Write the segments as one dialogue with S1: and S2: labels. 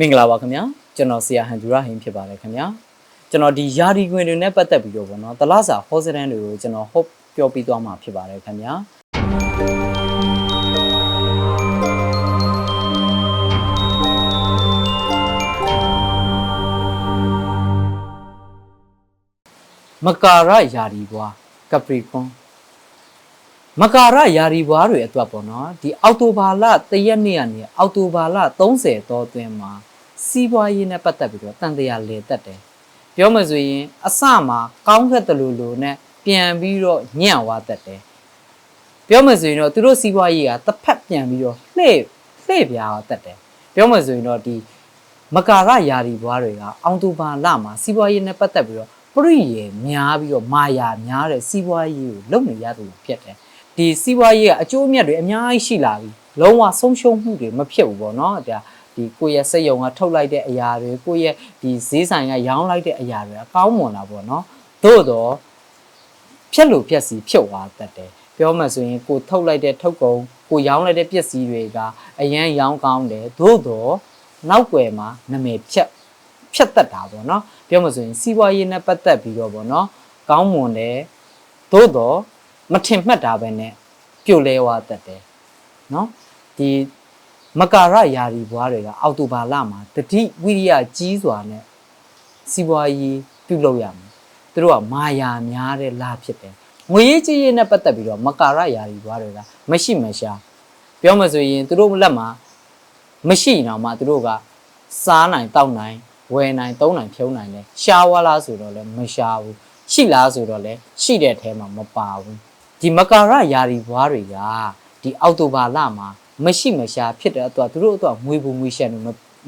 S1: မင်္ဂလာပါခင်ဗျာကျွန်တော်ဆရာဟန်ဒူရာဟင်ဖြစ်ပါတယ်ခင်ဗျာကျွန်တော်ဒီယာဒီခွင်တွေနဲ့ပတ်သက်ပြီးတော့ဗောနော်တလားစာဟောစတန်တွေကိုကျွန်တော်ဟုတ်ပြောပြသွားမှာဖြစ်ပါတယ်ခင်ဗျာမကာရယာဒီဘွားကပရီကွန် မကာရယာဒီဘွားတွေအတွက်ပေါ့နော်ဒီအောက်တိုဘာလတရက်နေ့ကနေအောက်တိုဘာလ30တောအတွင်းမှာစီးပွားရေးနဲ့ပတ်သက်ပြီးတော့တန်တရားလေတက်တယ်ပြောမှဆိုရင်အစမှာကောင်းခဲ့တယ်လို့လို့နဲ့ပြန်ပြီးတော့ညံ့သွားတတ်တယ်ပြောမှဆိုရင်တော့သူတို့စီးပွားရေးကတစ်ဖက်ပြန်ပြီးတော့လှည့်လှည့်ပြားတတ်တယ်ပြောမှဆိုရင်တော့ဒီမကာရယာဒီဘွားတွေကအောက်တိုဘာလမှာစီးပွားရေးနဲ့ပတ်သက်ပြီးတော့ပရိယေများပြီးတော့မာယာများတဲ့စီးပွားရေးကိုလုပ်နေရတယ်လို့ဖြစ်တယ် ဒီစီးပွားရေးကအကျိုးအမြတ်တွေအများကြီးရှိလာပြီလုံးဝဆုံးရှုံးမှုတွေမဖြစ်ဘူးပေါ့နော်ဒါဒီကိုယ့်ရဲ့စက်ယုံကထုတ်လိုက်တဲ့အရာတွေကိုယ့်ရဲ့ဒီဈေးဆိုင်ကရောင်းလိုက်တဲ့အရာတွေကကောင်းမွန်တာပေါ့နော်သို့တော့ဖြက်လို့ဖြက်စီဖြုတ်သွားတတ်တယ်ပြောမှဆိုရင်ကိုထုတ်လိုက်တဲ့ထုတ်ကုန်ကိုရောင်းလိုက်တဲ့ပစ္စည်းတွေကအရန်ရောင်းကောင်းတယ်သို့တော့နောက်ွယ်မှာနာမည်ဖြက်ဖြတ်တတ်တာပေါ့နော်ပြောမှဆိုရင်စီးပွားရေးနဲ့ပတ်သက်ပြီးတော့ပေါ့နော်ကောင်းမွန်တယ်သို့တော့ မထင်မှတ်တာပဲနဲ့ပြိုလဲသွားတတ်တယ်နော်ဒီမကာရယာရီဘွားတွေကအောက်တိုဘာလမှာတတိဝိရိယကြီးစွာနဲ့စီးပွားရေးပြုလုပ်ရမယ်သူတို့ကမာယာများတဲ့လဖြစ်တယ်ငွေရေးကြေးရေးနဲ့ပတ်သက်ပြီးတော့မကာရယာရီဘွားတွေကမရှိမရှာပြောမှဆိုရင်သူတို့လက်မှာမရှိတော့မှသူတို့ကစားနိုင်တောက်နိုင်ဝယ်နိုင်သုံးနိုင်ဖြုံးနိုင်တယ်ရှားဝါလားဆိုတော့လည်းမရှားဘူးရှိလားဆိုတော့လည်းရှိတဲ့အထဲမှာမပါဘူး ဒီမကာရယာရီဘွားတွေကဒီအောက်တိုဘာလမှာမရှိမရှားဖြစ်တဲ့အတွက်သူတို့အတွက်ငွေပူငွေရှက်နေ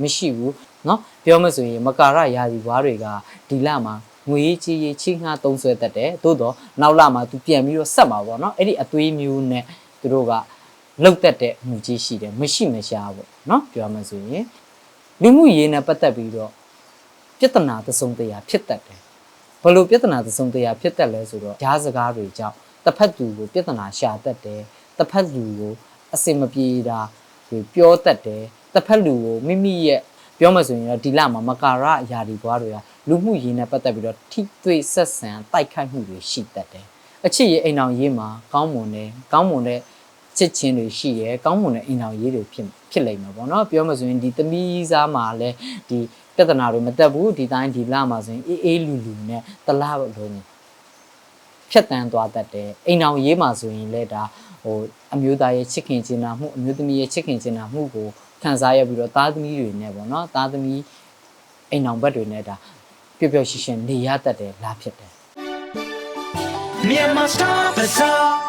S1: မရှိဘူးเนาะပြောမဆိုရင်မကာရယာရီဘွားတွေကဒီလမှာငွေကြီးကြီးချင်းငှားသုံးဆွဲတတ်တယ်သို့တော့နောက်လမှာသူပြန်ပြီးတော့ဆက်မှာပေါ့เนาะအဲ့ဒီအသွေးမျိုးနဲ့သူတို့ကလုတ်တက်တဲ့ငွေကြီးရှိတယ်မရှိမရှားပေါ့เนาะပြောမဆိုရင်လူမှုရေးနဲ့ပတ်သက်ပြီးတော့ ပြဿနာသစုံတရာဖြစ်တတ်တယ်ဘယ်လိုပြဿနာသစုံတရာဖြစ်တတ်လဲဆိုတော့ကြားစကားတွေကြောင့် တစ်ဖက်သူကိုပြဿနာရှာတတ်တယ်တစ်ဖက်လူကိုအစင်မပြေတာကိုပြောတတ်တယ်တစ်ဖက်လူကိုမိမိရဲ့ပြောမှဆိုရင်တော့ဒီလမှာမကာရအရာဒီဘွားတွေကလူမှုရေးနဲ့ပတ်သက်ပြီးတော့ထိတွေ့ဆက်ဆံတိုက်ခိုက်မှုတွေရှိတတ်တယ်အချစ်ရေးအိမ်အောင်ရေးမှာကောင်းမွန်တယ်ကောင်းမွန်တဲ့ချစ်ချင်းတွေရှိရဲကောင်းမွန်တဲ့အိမ်အောင်ရေးတွေဖြစ်ဖြစ်လိမ့်မယ်ပေါ့နော်ပြောမှဆိုရင်ဒီသမီးစားမှာလည်းဒီပြဿနာတွေမတက်ဘူးဒီတိုင်းဒီလမှာဆိုရင်အေးအေးလူလူနဲ့တလားလုံး ဖြတ်တန်းသွားတတ်တယ်အိမ်အောင်ရေးမှာဆိုရင်လည်းဒါဟိုအမျိုးသားရဲ့ချစ်ခင်ချင်တာမှုအမျိုးသမီးရဲ့ချစ်ခင်ချင်တာမှုကိုခံစားရပြီးတော့သားသမီးတွေနဲ့ပေါ့နော်သားသမီးအိမ်အောင်ဘက်တွေနဲ့ဒါပျော်ပျော်ရွှင်ရွှင်နေရတတ်တယ်လားဖြစ်တယ်
S2: Myanmar Star Bazaar